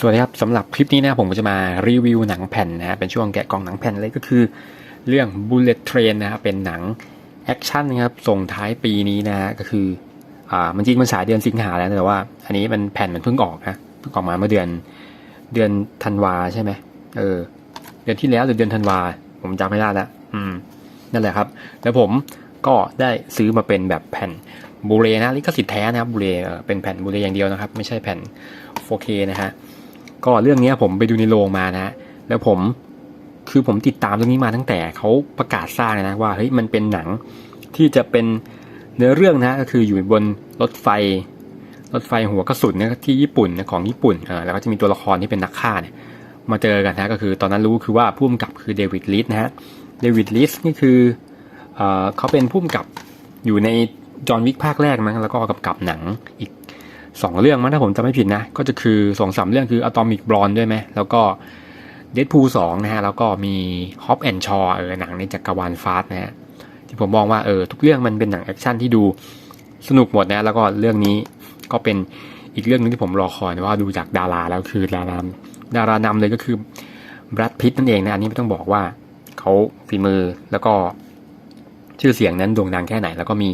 สวัสดีครับสำหรับคลิปนี้นะผมก็จะมารีวิวหนังแผ่นนะฮะเป็นช่วงแกะกล่องหนังแผ่นเลยก็คือ เรื่อง Bullet Train นะครับเป็นหนังแอคชั่นนะครับส่งท้ายปีนี้นะฮะก็คืออ่ามันจริงมันฉายเดือนสิงหาแล้วแต่ว่า อันนี้มันแผ่นมันเพิ่งออกนะเพิ่งออกมาเมื่อเดือนเดือนธันวาใช่ไหมเออเดือนที่แล้วหรือเดือนธันวา ผมจำไม่ได้ละอืมนั่นแหละครับ แล้วผมก็ได้ซื้อมาเป็นแบบแผ่นบูเรนะลิขสิทธิ์แท้นะครับบูเรเป็นแผ่นบูเรอย่างเดียวนะครับ ไม่ใช่แผ่น 4K นะฮะ ก็เรื่องนี้ผมไปดูในโรงมานะฮะแล้วผมคือผมติดตามเรื่องนี้มาตั้งแต่เขาประกาศสร้างนะว่าเฮ้ยมันเป็นหนังที่จะเป็นเนื้อเรื่องนะก็คืออยู่บนรถไฟ รถไฟหัวกระสุนนะที่ญี่ปุ่นนะของญี่ปุ่นอ่าแล้วก็จะมีตัวละครที่เป็นนักฆ่าเนี่ยมาเจอกันนะก็คือตอนนั้นรู้คือว่าผู้กำกับคือเดวิดลิสนะฮะเดวิดลิสนี่คือเอเขาเป็นผู้กำกับอยู่ในจอห์นวิกภาคแรกมั้งแล้วก็กำกับหนังอีก สองเรื่องมั้งถ้าผมจำไม่ผิดนะ ก็จะคือสองสามเรื่องคือ Atomic Blonde ด้วยไหมแล้วก็ Deadpool 2นะฮะ แล้วก็มี Hop and Shaw เออหนังในจักรวาลฟาสนะฮะที่ผมมองว่าเออทุกเรื่องมันเป็นหนังแอคชั่นที่ดูสนุกหมดนะ แล้วก็เรื่องนี้ก็เป็นอีกเรื่องหนึงที่ผมรอคอยนะว่าดูจากดาราแล้วคือดารานดารานำเลยก็คือ Brad Pitt นั่นเองนะอันนี้ไม่ต้องบอกว่าเขาฝีมือแล้วก็ชื่อเสียงนั้นโด่งดังแค่ไหน แล้วก็มี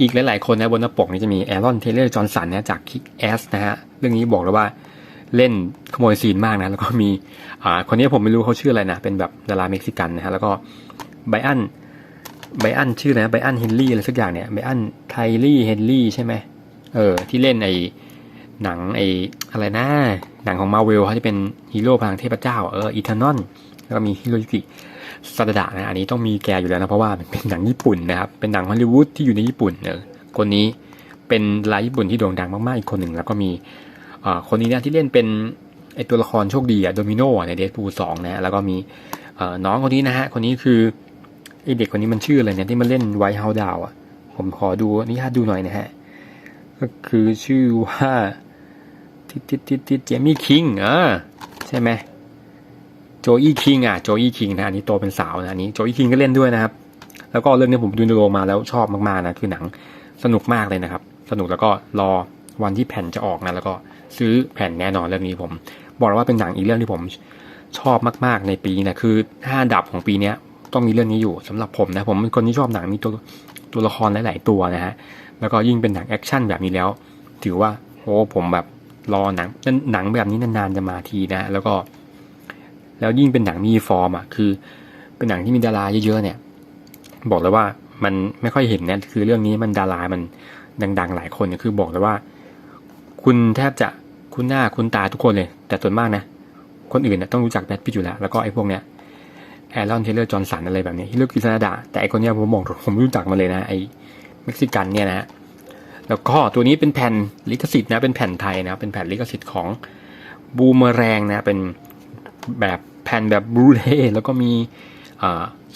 อีกหลาย ๆ คนนะบนหน้าปกนี้จะมีแอรอนเทเลอร์จอห์นสันนะจากคิกแอสนะฮะเรื่องนี้บอกเลยว่าเล่นขโมยซีนมากนะ แล้วก็มีอ่าคนนี้ผมไม่รู้เขาชื่ออะไรนะ เป็นแบบดาราเม็กซิกันนะฮะแล้วก็ไบอันไบอันชื่ออะไรนะไบอันเฮนรี่อะไรสักอย่างเนี่ยไบอันไทลี่เฮนรี่ใช่ไหมเออ ที่เล่นไอหนังไออะไรนะ หนังของมาเวลเขาที่เป็นฮีโร่พลังเทพเจ้าเอออีเทอร์นอนแล้วก็มีฮิโรยุกิ ซาดะนะอันนี้ต้องมีแกอยู่แล้วนะเพราะว่าเป็นหนังญี่ปุ่นนะครับเป็นหนังฮอลลีวูดที่อยู่ในญี่ปุ่นเนออคนนี้เป็นลายญี่ปุ่นที่โด่งดังมากๆอีกคนหนึ่งแล้วก็มีอ่าคนนี้นี่ยที่เล่นเป็นไอตัวละครโชคดีอะโดมิโนในเด p พูสองนะแล้วก็มีน้องคนนี้นะฮะคนนี้คือไอเด็กคนนี้มันชื่ออะไรเนี่ยที่มันเล่นไวท์เฮาดาวอะผมขอดูนี่ฮะดูหน่อยนะฮะก็คือชื่อว่าทิทิทิทิเจมี่คิงเออใช่ไหม โจอี้คิงอะโจอี้คิงนะอันนี้โตเป็นสาวนะอันนี้โจอี้คิงก็เล่นด้วยนะครับ แล้วก็เรื่องนี้ผมดูในโรงมาแล้วชอบมากๆนะคือหนังสนุกมากเลยนะครับ สนุกแล้วก็รอวันที่แผ่นจะออกนะแล้วก็ซื้อแผ่นแน่นอนเรื่องนี้ผม บอกเลยว่าเป็นหนังอีกเรื่องที่ผมชอบมากๆในปีนะคือห้าดับของปีเนี้ยต้องมีเรื่องนี้อยู่สำหรับผมนะผมเป็นคนที่ชอบหนังมีตัวตัวละครหลาย ๆ ตัวนะฮะแล้วก็ยิ่งเป็นหนังแอคชั่นแบบนี้แล้ว ถือว่าโอ้ผมแบบรอหนังหนังแบบนี้นานๆจะมาทีนะ แล้วก็ แล้วยิ่งเป็นหนังมีฟอร์มอะคือ เป็นหนังที่มีดาราเยอะๆเนี่ย บอกเลยว่ามันไม่ค่อยเห็นเนี่ยคือเรื่องนี้มันดารามันดัง ๆ หลายคนเนี่ยคือบอกเลยว่า คุณแทบจะคุ้นหน้าคุ้นตาทุกคนเลย แต่ส่วนมากนะ คนอื่นนะต้องรู้จักแบทพิทอยู่แล้ว แล้วก็ไอ้พวกเนี้ยแอรอนเทเลอร์จอห์นสันอะไรแบบนี้ฮิโรกิซาดะแต่ไอ้คนเนี้ยผมบอกผมรู้จักมาเลยนะไอ้เม็กซิกันเนี่ยนะแล้วก็ตัวนี้เป็นแผ่นลิขสิทธิ์นะเป็นแผ่นไทยนะเป็นแผ่นลิขสิทธิ์ของบูมแรงนะเป็น แบบแผ่นแบบบลูเรย์แล้วก็มี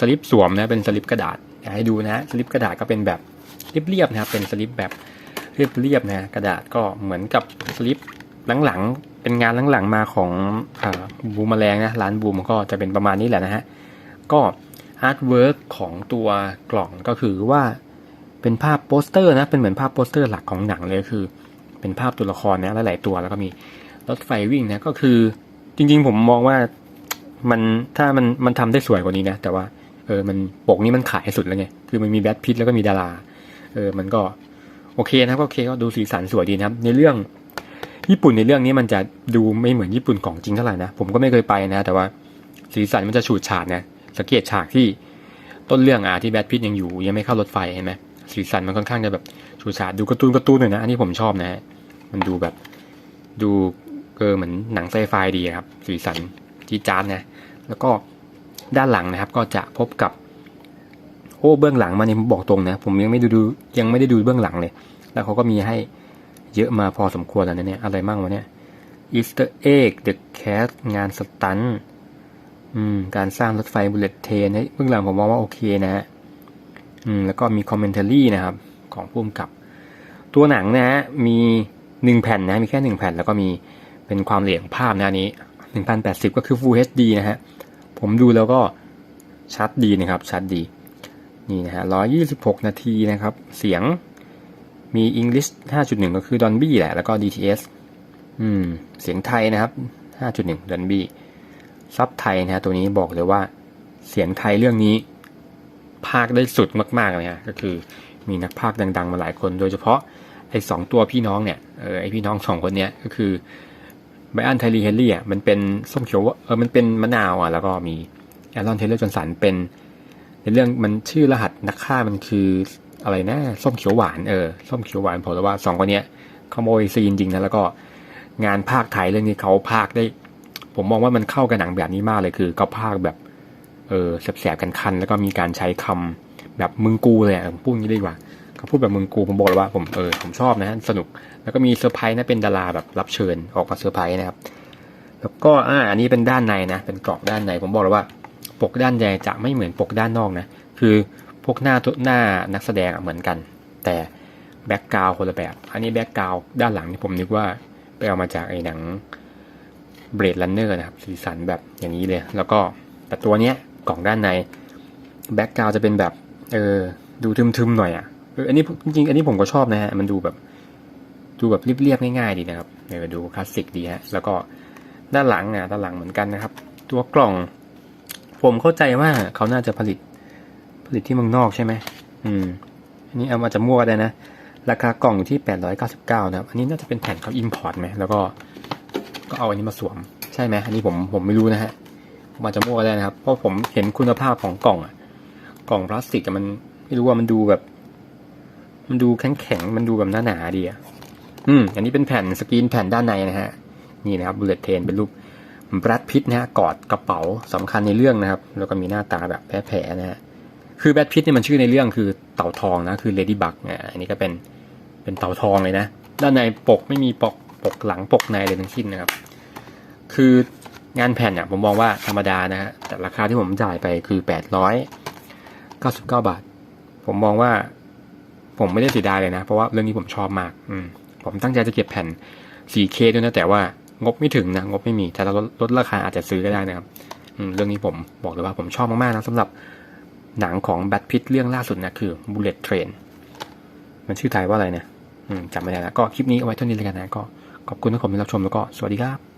สลิปสวมนะเป็นสลิปกระดาษอยากให้ดูนะสลิปกระดาษก็เป็นแบบเรียบๆนะครับเป็นสลิปแบบเรียบๆนะกระดาษก็เหมือนกับสลิปหลังๆ เป็นงานหลังๆมาของบูมแมลงนะร้านบูมก็จะเป็นประมาณนี้แหละนะฮะก็อาร์ตเวิร์กของตัวกล่องก็คือว่าเป็นภาพโปสเตอร์นะเป็นเหมือนภาพโปสเตอร์หลักของหนังเลยคือ เป็นภาพตัวละครนะหลายๆตัวแล้วก็มีรถไฟวิ่งนะก็คือ จริง ๆ ผมมองว่ามันถ้ามันมันทำได้สวยกว่านี้นะ แต่ว่าเออมันปกนี้มันขายสุดแล้วไงคือมันมีแบทพิทแล้วก็มีดารา เออมันก็โอเคนะครับก็โอเคก็ดูสีสันสวยดีนะครับ ในเรื่องญี่ปุ่นในเรื่องนี้มันจะดูไม่เหมือนญี่ปุ่นของจริงเท่าไหร่นะผมก็ไม่เคยไปนะ แต่ว่าสีสันมันจะฉูดฉาดนะสังเกตฉากที่ต้นเรื่องอะที่แบทพิทยังอยู่ยังไม่เข้ารถไฟเห็นไหมสีสันมันค่อนข้างจะแบบฉูดฉาดดูการ์ตูนการ์ตูนหน่อยนะอันนี้ผมชอบนะมันดูแบบดู ออเหมือนหนังไซไฟดีครับ สีสันจีจานนะแล้วก็ด้านหลังนะครับ ก็จะพบกับโอ้เบื้องหลังมาเนี่ยผมบอกตรงนะผมยังไม่ดูดูยังไม่ได้ดูเบื้องหลังเลย แล้วเขาก็มีให้เยอะมาพอสมควรแล้วเนี่ยอะไรมั่งวะเนี่ย Easter egg The Cat งานสตันอืมการสร้างรถไฟบุลเลตเทนเบื้องหลังผมมองว่าโอเคนะฮะอืมแล้วก็มีคอมเมนต์รี่นะครับ ของผู้กำกับ ตัวหนังนะฮะมีหนึ่งแผ่นนะมีแค่หนึ่งแผ่นแล้วก็มี เป็นความละเอียดของภาพนะนี้ 1080 ก็คือ Full HD นะฮะ ผมดูแล้วก็ชัดดีนะครับ ชัดดี นี่นะฮะ 126 นาทีนะครับ เสียงมี English 5.1 ก็คือ Dolby แหละ แล้วก็ DTS อืม เสียงไทยนะครับ 5.1ดันบี้ซับไทยนะฮะ ตัวนี้บอกเลยว่า เสียงไทยเรื่องนี้ภาคได้สุดมากๆเลยฮะ ก็คือมีนักพากย์ดัง ๆ มาหลายคน โดยเฉพาะไอ้สองตัวพี่น้องเนี่ย เออ ไอพี่น้องสองคนเนี้ยก็คือ ไบอันไทลีเฮนรี่อะมันเป็นส้มเขียวเออมันเป็นมะนาวอะแล้วก็มีแอรอนเทเลอร์จอนสันเป็น ในเรื่องมันชื่อรหัสนักฆ่ามันคืออะไรนะส้มเขียวหวานเออส้มเขียวหวานผมว่าสองคนเนี้ยขโมยซีนจริงนะแล้วก็งานภาคไทยเรื่องนี้เขาภาคได้ ผมมองว่ามันเข้ากับหนังแบบนี้มากเลยคือเขาภาคแบบเออแสบๆกันคัน แล้วก็มีการใช้คำแบบมึงกูเลยอะพูดงี้ดีกว่า เขาพูดแบบมึงกูผมบอกเลยว่าผมเออผมชอบนะฮะสนุก แล้วก็มีเซอร์ไพรส์นะเป็นดาราแบบรับเชิญออกมาเซอร์ไพรส์นะครับ แล้วก็อ่าอันนี้เป็นด้านในนะ เป็นกรอบด้านในผมบอกเลยว่าปกด้านในจะไม่เหมือนปกด้านนอกนะ คือพวกหน้าตัวหน้านักแสดงเหมือนกัน แต่แบ็กกราวคนละแบบ อันนี้แบ็กกราวด้านหลังนี่ผมนึกว่าไปเอามาจากไอ้หนังเบรด r ันเนอร์นะครับสีสันแบบอย่างนี้เลย แล้วก็แต่ตัวเนี้ยกล่องด้านในแบ็กกราวจะเป็นแบบเออดูทึมๆหน่อยอะ อออันนี้จริงๆอันนี้ผมก็ชอบนะฮะ มันดูแบบ ดูแบบเรียบๆง่ายๆดีนะครับเออดูคลาสสิกดีฮะ แล้วก็ด้านหลังอะด้านหลังเหมือนกันนะครับ ตัวกล่อง ผมเข้าใจว่าเขาน่าจะผลิต ผลิตที่เมืองนอกใช่ไหมอืม อันนี้เอามาจะมั่วได้นะ ราคากล่องอยู่ที่ 899 นะครับ อันนี้น่าจะเป็นแผ่นเขาอิมพอร์ตไหมแล้วก็ ก็เอาอันนี้มาสวม ใช่ไหมอันนี้ผมผมไม่รู้นะฮะผมอาจจะมั่วได้นะครับ เพราะผมเห็นคุณภาพของกล่องอะกล่องพลาสติกอะมันไม่รู้ว่ามันดูแบบ มันดูแข็งแข็งมันดูแบบหนาๆดีอะอืม อันนี้เป็นแผ่นสกรีนแผ่นด้านในนะฮะ นี่นะครับบุลเลตเทนเป็นรูปแบรดพิตนะฮะกอดกระเป๋าสำคัญในเรื่องนะครับ แล้วก็มีหน้าตาแบบแผลๆนะฮะคือแบรดพิตเนี่ยมันชื่อในเรื่องคือเต่าทองนะคือเลดี้บักอะอันนี้ก็เป็นเป็นเต่าทองเลยนะด้านในปกไม่มีปกปกหลังปกในเลยทั้งสิ้นนะครับ คืองานแผ่นเนี่ยผมมองว่าธรรมดานะฮะแต่ราคาที่ผมจ่ายไปคือแปดร้อยเก้าสิบเก้าบาท ผมมองว่า ผมไม่ได้เสียดายเลยนะ เพราะว่าเรื่องนี้ผมชอบมากอืมผมตั้งใจจะเก็บแผ่น 4K ด้วยนะแต่ว่างบไม่ถึงนะงบไม่มีแต่เราลดราคาอาจจะซื้อก็ได้นะครับอืเรื่องนี้ผมบอกเลยว่าผมชอบมากๆนะสำหรับหนังของแบทพิทเรื่องล่าสุดนะคือ Bullet Train มันชื่อไทยว่าอะไรเนี่ยจำไม่ได้แล้วก็คลิปนี้เอาไว้เท่านี้เลยกันนะก็ขอบคุณทุกคนที่รับชมแล้วก็สวัสดีครับ